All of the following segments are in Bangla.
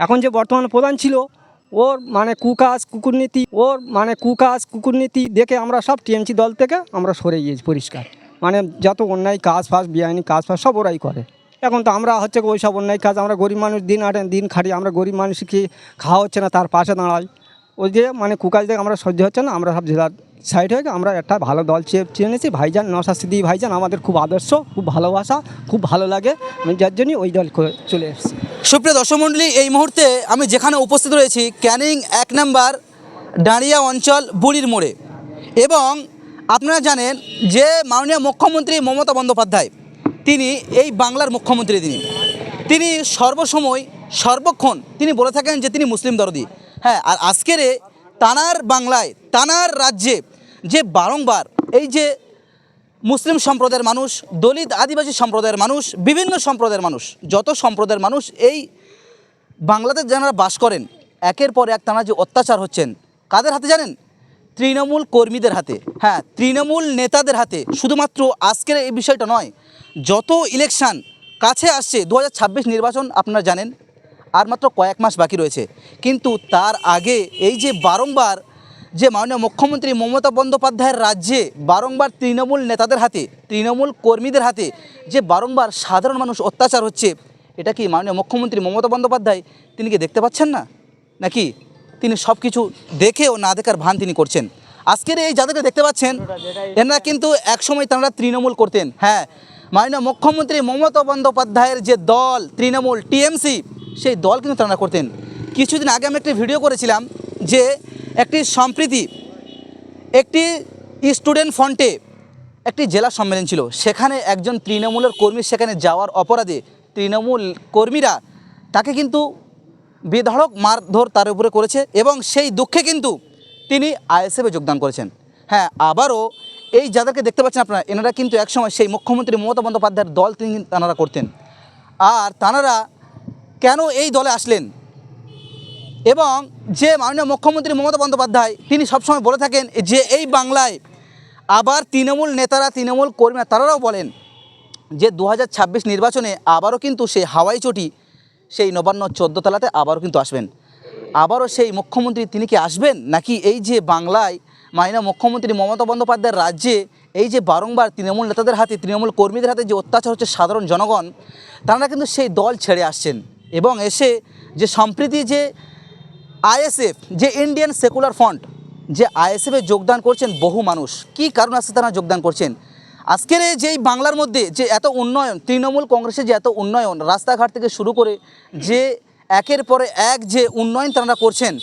এখন যে বর্তমান প্রধান ছিল, ওর মানে কুকাজ, কুকুরনীতি, ওর মানে কুকাজ, কুকুরনীতি দেখে আমরা সব টিএমসি দল থেকে আমরা সরে গিয়েছি পরিষ্কার। মানে যত অন্যায় কাজ ফাজ, বেআইনি কাজ ফাজ সব ওরাই করে। এখন তো আমরা হচ্ছে ওই সব অন্যায় কাজ, আমরা গরিব মানুষ দিন আটেন দিন খাটি, আমরা গরিব মানুষকে খাওয়া হচ্ছে না, তার পাশে দাঁড়াই। ওই যে মানে কুকাজ দেখে আমরা সহ্য হচ্ছে না, আমরা সব জেলার সাইড হয়ে আমরা একটা ভালো দল চেয়ে নিয়েছি। ভাইজান নশা সিদ্দি ভাইজান আমাদের খুব আদর্শ, খুব ভালোবাসা, খুব ভালো লাগে। আমি যার জন্যই ওই দল চলে এসেছি। সুপ্রিয় দর্শক মণ্ডলী এই মুহূর্তে আমি যেখানে উপস্থিত রয়েছি, ক্যানিং এক নাম্বার ডাঁড়িয়া অঞ্চল বুড়ির মোড়ে। এবং আপনারা জানেন যে মাননীয় মুখ্যমন্ত্রী মমতা বন্দ্যোপাধ্যায়, তিনি এই বাংলার মুখ্যমন্ত্রী তিনি। তিনি সর্বসময়, সর্বক্ষণ তিনি বলে থাকেন যে তিনি মুসলিম দরদি। হ্যাঁ আর আজকের তানার বাংলায়, তানার রাজ্যে যে বারংবার এই যে মুসলিম সম্প্রদায়ের মানুষ, দলিত আদিবাসী সম্প্রদায়ের মানুষ, বিভিন্ন সম্প্রদায়ের মানুষ, যত সম্প্রদায়ের মানুষ এই বাংলাদেশ যারা বাস করেন, একের পর এক তারা যে অত্যাচার হচ্ছেন, কাদের হাতে জানেন? তৃণমূল কর্মীদের হাতে। হ্যাঁ তৃণমূল নেতাদের হাতে। শুধুমাত্র আজকের এই বিষয়টা নয়, যত ইলেকশন কাছে আসছে, দু হাজার ছাব্বিশ নির্বাচন আপনারা জানেন, আর মাত্র কয়েক মাস বাকি রয়েছে। কিন্তু তার আগে এই যে বারংবার যে মাননীয় মুখ্যমন্ত্রী মমতা বন্দ্যোপাধ্যায়ের রাজ্যে বারংবার তৃণমূল নেতাদের হাতে, তৃণমূল কর্মীদের হাতে যে বারংবার সাধারণ মানুষ অত্যাচার হচ্ছে, এটা কি মাননীয় মুখ্যমন্ত্রী মমতা বন্দ্যোপাধ্যায় তিনি কি দেখতে পাচ্ছেন না? নাকি তিনি সব কিছু দেখেও না দেখার ভান তিনি করছেন? আজকের এই যাদেরকে দেখতে পাচ্ছেন এনারা কিন্তু একসময় তারা তৃণমূল করতেন। হ্যাঁ মাননীয় মুখ্যমন্ত্রী মমতা বন্দ্যোপাধ্যায়ের যে দল, তৃণমূল, টিএমসি, সেই দল কিন্তু তারা করতেন। কিছুদিন আগে আমি একটি ভিডিও করেছিলাম যে একটি সম্প্রীতি, একটি স্টুডেন্ট ফ্রন্টে একটি জেলা সম্মেলন ছিল। সেখানে একজন তৃণমূলের কর্মী সেখানে যাওয়ার অপরাধে তৃণমূল কর্মীরা তাকে কিন্তু বেধড়ক মারধর তার উপরে করেছে এবং সেই দুঃখে কিন্তু তিনি আইএসএফে যোগদান করেছেন। হ্যাঁ আবারও এই যাদেরকে দেখতে পাচ্ছেন আপনারা, এনারা কিন্তু একসময় সেই মুখ্যমন্ত্রী মমতা বন্দ্যোপাধ্যায়ের দল তিনি তানারা করতেন। আর তানারা কেন এই দলে আসলেন? এবং যে মাননীয় মুখ্যমন্ত্রী মমতা বন্দ্যোপাধ্যায়, তিনি সবসময় বলে থাকেন যে এই বাংলায় আবার তৃণমূল নেতারা, তৃণমূল কর্মীরা তারাও বলেন যে দু হাজার ছাব্বিশ নির্বাচনে আবারও কিন্তু সেই হাওয়াই চটি, সেই নবান্ন চোদ্দ তলাতে আবারও কিন্তু আসবেন। আবারও সেই মুখ্যমন্ত্রী তিনি কি আসবেন? নাকি এই যে বাংলায় মাননীয় মুখ্যমন্ত্রী মমতা বন্দ্যোপাধ্যায়ের রাজ্যে এই যে বারংবার তৃণমূল নেতাদের হাতে, তৃণমূল কর্মীদের হাতে যে অত্যাচার হচ্ছে সাধারণ জনগণ, তারা কিন্তু সেই দল ছেড়ে আসছেন এবং এসে যে সম্প্রীতি যে আইএসএফ, যে ইন্ডিয়ান সেকুলার ফ্রন্ট যে আইএসএফে যোগদান করছেন বহু মানুষ, কি কারণ আছে তারা যোগদান করছেন? আজকের এই যে এই বাংলার মধ্যে যে এত উন্নয়ন, তৃণমূল কংগ্রেসের যে এত উন্নয়ন, রাস্তাঘাট থেকে শুরু করে যে একের পরে এক যে উন্নয়ন তারা করছেন,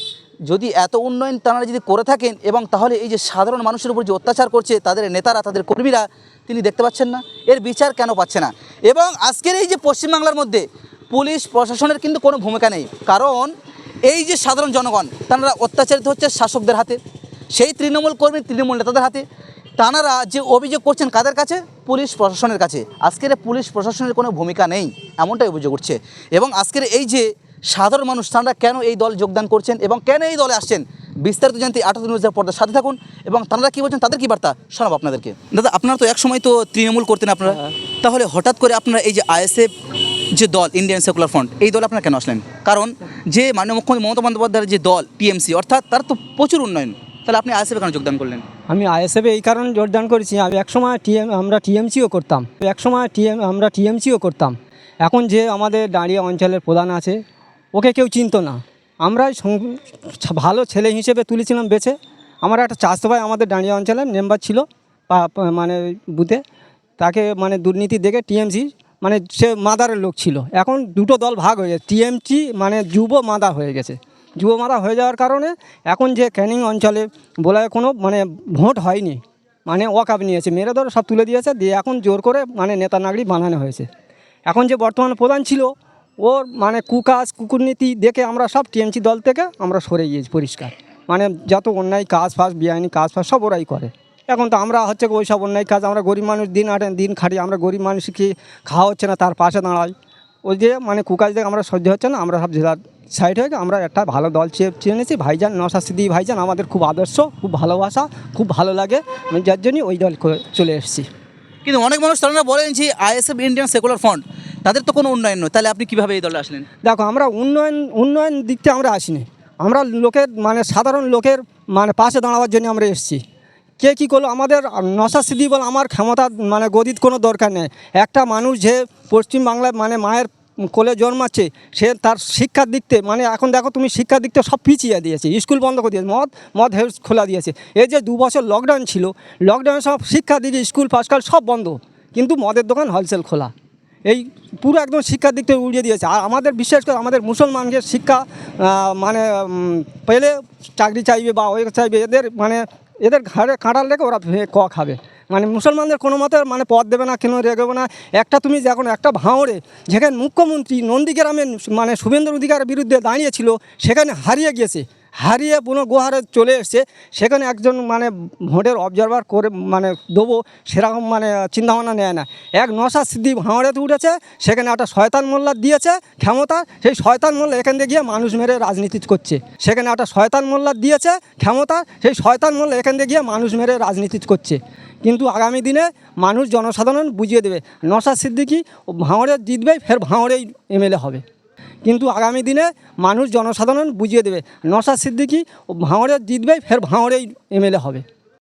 যদি এত উন্নয়ন তারা যদি করে থাকেন এবং তাহলে এই যে সাধারণ মানুষের উপর যে অত্যাচার করছে, তাদের নেতারা, তাদের কর্মীরা, তিনি দেখতে পাচ্ছেন না। এর বিচার কেন পাচ্ছে না? এবং আজকের এই যে পশ্চিমবাংলার মধ্যে পুলিশ, প্রশাসনের কিন্তু কোনো ভূমিকা নেই। কারণ এই যে সাধারণ জনগণ তারা অত্যাচারিত হচ্ছে শাসকদের হাতে সেই তৃণমূল কর্মী তৃণমূল নেতাদের হাতে তাঁরা যে অভিযোগ করছেন কাদের কাছে? পুলিশ প্রশাসনের কাছে। আজকের পুলিশ প্রশাসনের কোনো ভূমিকা নেই এমনটাই অভিযোগ উঠছে। এবং আজকের এই যে সাধারণ মানুষ তারা কেন এই দল যোগদান করছেন এবং কেন এই দলে আসছেন? বিস্তারিত জানতে আঠারো নিউজের পর্দার সাথে থাকুন এবং তারা কী বলছেন তাদের কী বার্তা? শোনাব আপনাদেরকে। দাদা আপনারা তো এক সময় তো তৃণমূল করতেন আপনারা। তাহলে হঠাৎ করে আপনারা এই যে আইএসএফ যে দল ইন্ডিয়ান সেকুলার ফ্রন্ট এই দল আপনারা কেন আসলেন? কারণ যে মাননীয় মুখ্যমন্ত্রী মমতা বন্দ্যোপাধ্যায়ের যে দল টিএমসি অর্থাৎ তার তো প্রচুর উন্নয়ন। তাহলে আপনি আইএসএফে কেন যোগদান করলেন? আমি আইএসএফে এই কারণে যোগদান করেছি, আমি একসময় টিএম আমরা টিএমসিও করতাম। একসময় টিএম আমরা টিএমসিও করতাম। এখন যে আমাদের দাঁড়িয়ে অঞ্চলের প্রধান আছে, ওকে কেউ চিনতো না। আমরাই ভালো ছেলে হিসেবে তুলেছিলাম বেছে। আমার একটা চাষতো ভাই আমাদের দাঁড়িয়ে অঞ্চলের মেম্বার ছিল মানে বুথে। তাকে মানে দুর্নীতি দেখে টিএমসি মানে সে মাদারের লোক ছিল। এখন দুটো দল ভাগ হয়ে গেছে। টিএমসি মানে যুব মাদা হয়ে গেছে। যুব মাদা হয়ে যাওয়ার কারণে এখন যে ক্যানিং অঞ্চলে বলায় কোনো মানে ভোট হয়নি মানে ওয়াকাপ নিয়েছে। মেরে ধরে সব তুলে দিয়েছে, দিয়ে এখন জোর করে মানে নেতা নাগরিক বানানো হয়েছে। এখন যে বর্তমান প্রধান ছিল, ওর মানে কুকাজ, কুকুরনীতি দেখে আমরা সব টিএমসি দল থেকে আমরা সরে গিয়েছি পরিষ্কার। মানে যত অন্যায় কাজ ফাজ, বেআইনি কাজ ফাজ, সব ওরাই করে। এখন তো আমরা হচ্ছে ওই সব অন্যায় কাজ আমরা গরিব মানুষ দিন আটেন দিন খাটি আমরা গরিব মানুষকে খাওয়া হচ্ছে না তার পাশে দাঁড়াই। ওই যে মানে কুকাজ দেখে আমরা সহ্য হচ্ছে না আমরা সব জেলার সাইড হয়ে আমরা একটা ভালো দল চেয়ে চেয়ে নিয়েছি। ভাইজান নশা সিদ্দি ভাইজান আমাদের খুব আদর্শ খুব ভালোবাসা খুব ভালো লাগে। আমি যার জন্যই ওই দল চলে এসেছি। কিন্তু অনেক মানুষ তারা বলেন যে আইএসএফ ইন্ডিয়ান সেকুলার ফ্রন্ট তাদের তো কোনো উন্নয়ন নয়। তাহলে আপনি কীভাবে এই দলে আসলেন? দেখো আমরা উন্নয়ন উন্নয়ন দিক থেকে আমরা আসিনি। আমরা লোকের মানে সাধারণ লোকের মানে পাশে দাঁড়াবার জন্য আমরা এসেছি। কে কী করল? আমাদের নশা সিদ্ধি বলে, আমার ক্ষমতা মানে গদির কোনো দরকার নেই। একটা মানুষ যে পশ্চিমবাংলায় মানে মায়ের কোলে জন্মাচ্ছে, সে তার শিক্ষার দিক থেকে মানে এখন দেখো তুমি শিক্ষার দিক থেকে সব পিছিয়ে দিয়েছে, স্কুল বন্ধ করে দিয়েছে, মদ মদ হেউস খোলা দিয়েছে। এই যে দু বছর লকডাউন ছিল লকডাউনে সব শিক্ষা দিকে, স্কুল পাসকাল সব বন্ধ, কিন্তু মদের দোকান হোলসেল খোলা। এই পুরো একদম শিক্ষার দিক থেকে উড়িয়ে দিয়েছে। আর আমাদের বিশেষ করে, আমাদের মুসলমানকে শিক্ষা মানে পেলে চাকরি চাইবে বা ওই চাইবে, এদের মানে এদের ঘাড়ে কাঁটাল রেখে ওরা ক খাবে। মানে মুসলমানদের কোনো মতে মানে পথ দেবে না, কেন রেগবে না। একটা তুমি যখন একটা ভাঁড়ে যেখানে মুখ্যমন্ত্রী নন্দীগ্রামের মানে শুভেন্দ্র অধিকারের বিরুদ্ধে দাঁড়িয়েছিল, সেখানে হারিয়ে গিয়েছে। হারিয়ে পুনঃ গোহারে চলে এসছে। সেখানে একজন মানে ভোটের অবজারভার করে মানে দেবো, সেরকম মানে চিন্তাভাবনা নেয় না। এক নশা সিদ্ধি ভাঁড়েতে উঠেছে, সেখানে একটা শয়তান মোল্লা দিয়েছে ক্ষমতা, সেই শয়তান মোল্লা এখান থেকে গিয়ে মানুষ মেরে রাজনীতি করছে। সেখানে একটা শয়তান মোল্লা দিয়েছে ক্ষমতা, সেই শয়তান মোল্লা এখান থেকে গিয়ে মানুষ মেরে রাজনীতি করছে। কিন্তু আগামী দিনে মানুষ জনসাধারণ বুঝিয়ে দেবে, নশা সিদ্দিকি ভাঁড়ে জিতবে, ফের ভাঁড়েই এমএলএ হবে। কিন্তু আগামী দিনে মানুষ জনসাধারণ বুঝিয়ে দেবে। নশা সিদ্দিকি ভাঁড়ে জিতবে, ফের ভাঁড়েই এমএলএ হবে।